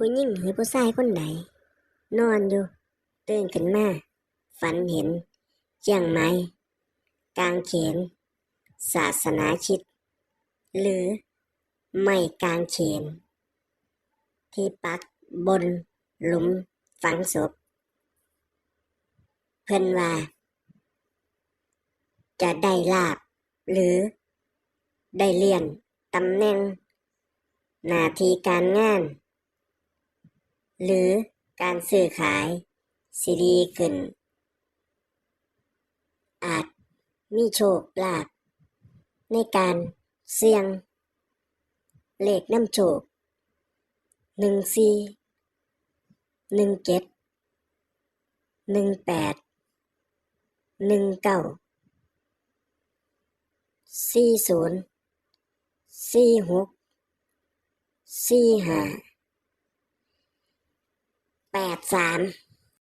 ผู้หญิงหรือผู้ชายคนใดนอนอยู่ตื่นขึ้นมาฝันเห็นเจียงไม้กางเขน ศาสนาชิด หรือไม่กางเขน ที่ปักบนหลุมฝังศพเพิ่นว่า จะได้ลาบ หรือ ได้เลื่อนตำแหน่งหน้าที่การงาน หรือการซื้อขายสิดีขึ้น อาจมีโชคลาภในการเสี่ยง เลขน้ำโชคหนึ่งสี่หนึ่งเจ็ดหนึ่งแปดหนึ่งเก้าสี่ศูนย์สี่หกสี่ห้า แปดสาม